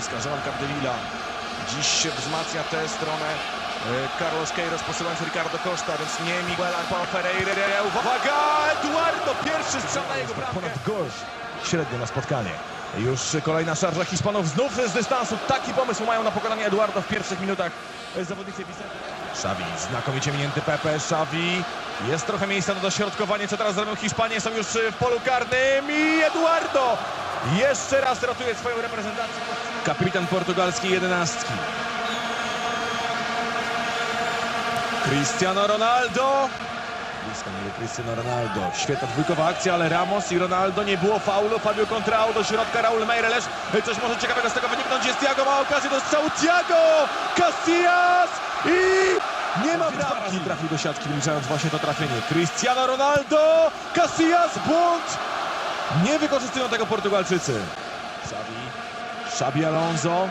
boiska. Joan Capdevila dziś wzmacnia tę stronę. E, Carlos Queiroz posyłając Ricardo Costa, więc nie Miguel Angel Ferreira. Uwaga! Eduardo! Pierwszy strzał na jego bramkę. Ponad gol średnio na spotkanie. Już kolejna szarża Hiszpanów znów z dystansu. Taki pomysł mają na pokonanie Eduardo w pierwszych minutach zawodnicy Vicente. Xavi, znakomicie minięty Pepe, Xavi. Jest trochę miejsca do dośrodkowania. Co teraz zrobią Hiszpanie? Są już w polu karnym i Eduardo jeszcze raz ratuje swoją reprezentację. Kapitan portugalskiej jedenastki. Cristiano Ronaldo. Blisko niego Cristiano Ronaldo. Świetna dwójkowa akcja, ale Ramos i Ronaldo nie było faulu. Fabio Contrao do środka, Raul Meireles. Coś może ciekawego z tego wyniknąć. Jest Thiago, ma okazję do strzału. Thiago! Casillas! I nie ma bramki. Trafił do siatki, wliczając właśnie to trafienie. Cristiano Ronaldo! Casillas! Błąd! Nie wykorzystują tego Portugalczycy. Xavi. Xabi Alonso.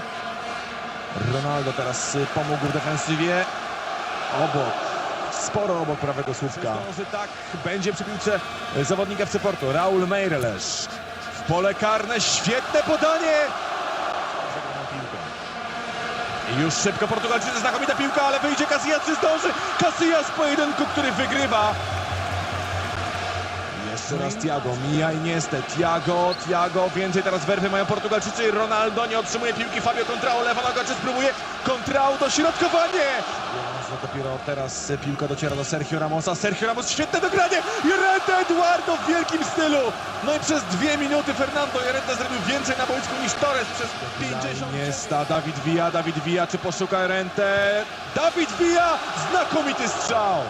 Ronaldo teraz y, pomógł w defensywie. Obok. Sporo obok prawego słupka. tak, będzie przy piłce zawodnik FC Porto. Raul Meireles. W pole karne. Świetne podanie. Już szybko Portugalczycy. Znakomita piłka, ale wyjdzie Casillas czy zdąży. Casillas pojedynku, który wygrywa. Jeszcze raz Thiago, mija i niestety. Thiago, Thiago, więcej teraz werwy mają Portugalczycy. Ronaldo nie otrzymuje piłki. Fabio Contrao, lewa noga, czy spróbuje? Contrao, dośrodkowanie! Ramos, dopiero teraz piłka dociera do Sergio Ramosa. Sergio Ramos, świetne dogranie! Llorente Eduardo w wielkim stylu! No i przez dwie minuty Fernando Llorente zrobił więcej na boisku niż Torres przez 50. Niesta, Dawid Villa, Dawid Villa, czy poszuka Llorente? Dawid Villa, znakomity strzał!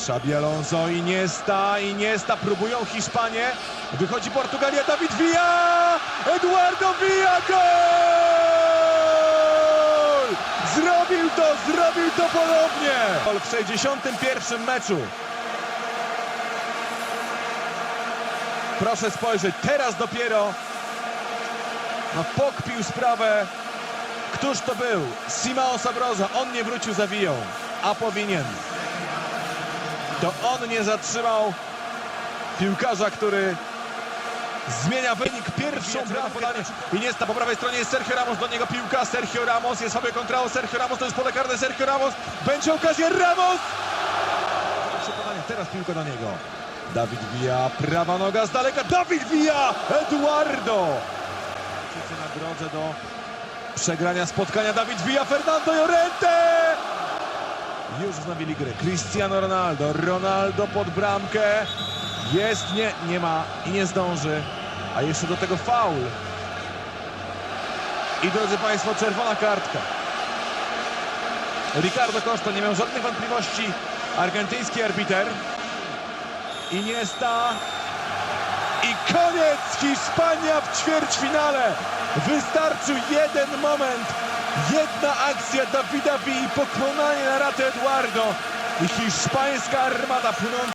Xabi Alonso, Iniesta, Iniesta, próbują Hiszpanie. Wychodzi Portugalia, Dawid Villa! Eduardo Villa, gol! Zrobił to, zrobił to ponownie! Gol W 61 meczu. Proszę spojrzeć, teraz dopiero no, pokpił sprawę. Któż to był? Simao Sabroza. On nie wrócił za Villą, a powinien to on nie zatrzymał. Piłkarza, który zmienia wynik. Pierwszą bramkę. Iniesta po prawej stronie jest Sergio Ramos, do niego. Piłka, Sergio Ramos, jest Fabio Contrao, Sergio Ramos, to jest pole karne, Sergio Ramos, będzie okazja, Ramos! Przekonanie, teraz piłka do niego. Dawid Villa, prawa noga z daleka, Dawid Villa, Eduardo! Na drodze do przegrania spotkania, Dawid Villa, Fernando Llorente! Już wznowili grę. Cristiano Ronaldo. Ronaldo pod bramkę. Jest, nie, nie ma i nie zdąży. A jeszcze do tego faul. I drodzy Państwo, czerwona kartka. Ricardo Costa nie miał żadnych wątpliwości. Argentyński arbiter. Iniesta. I koniec! Hiszpania w ćwierćfinale. Wystarczył jeden moment. Jedna akcja Dawida Villa, pokonanie na ratę Eduardo i hiszpańska armada płynąca.